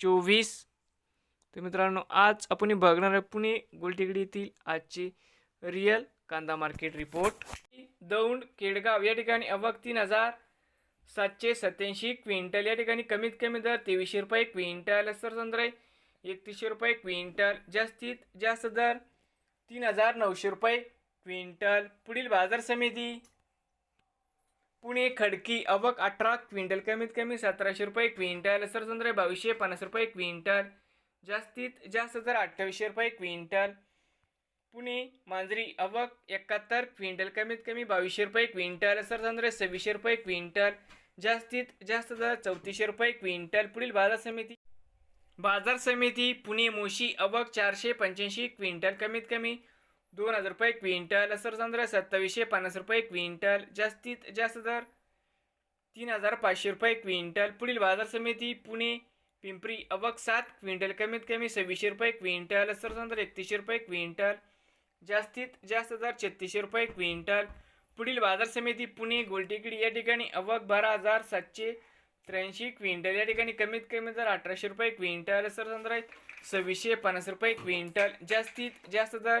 चोवीस. तर मित्रांनो आज आपण बघणार आहे पुणे गोलटेकडी येथील आजचे रिअल कांदा मार्केट रिपोर्ट दौंड केडगाव या ठिकाणी अवक तीन हजार सातशे सत्याऐंशी क्विंटल. या ठिकाणी कमीत कमी दर तेवीसशे रुपये क्विंटल. सर एकतीसशे रुपये क्विंटल. जास्तीत जास्त दर तीन हजार नऊशे रुपये क्विंटल. पुढील बाजार समिती पुणे खडकी अवक अठरा क्विंटल कमीत कमी सतराशे रुपये क्विंटल सरसंद्रे बावीसशे पन्नास रुपये क्विंटल. जास्तीत जास्त जर अठ्ठावीसशे रुपये क्विंटल. पुणे मांजरी अवक एकाहत्तर क्विंटल कमीत कमी बावीसशे रुपये क्विंटल. सरसंद्रे सव्वीसशे रुपये क्विंटल. जास्तीत जास्त दर चौतीसशे रुपये क्विंटल. पुढील बाजार समिती. बाजार समिती पुणे मोशी अवक चारशे पंच्याऐंशी क्विंटल कमीत कमी. दोन हजार रुपये क्विंटल सरसंद्र सत्तावीसशे पन्नास रुपये क्विंटल जास्तीत जास्त दर तीन हजार पाचशे रुपये क्विंटल पुढील बाजार समिती पुणे पिंपरी अवक सात क्विंटल कमीत कमी सव्वीसशे रुपये क्विंटल सरसंद्र एकतीसशे रुपये क्विंटल जास्तीत जास्त दर छत्तीसशे रुपये क्विंटल पुढील बाजार समिती पुणे गोलटेकडी या ठिकाणी अवक बारा हजार सातशे त्र्याऐंशी क्विंटल या ठिकाणी कमीत कमी दर अठराशे रुपये क्विंटल सरसंद्र सव्वीसशे पन्नास रुपये क्विंटल जास्तीत जास्त दर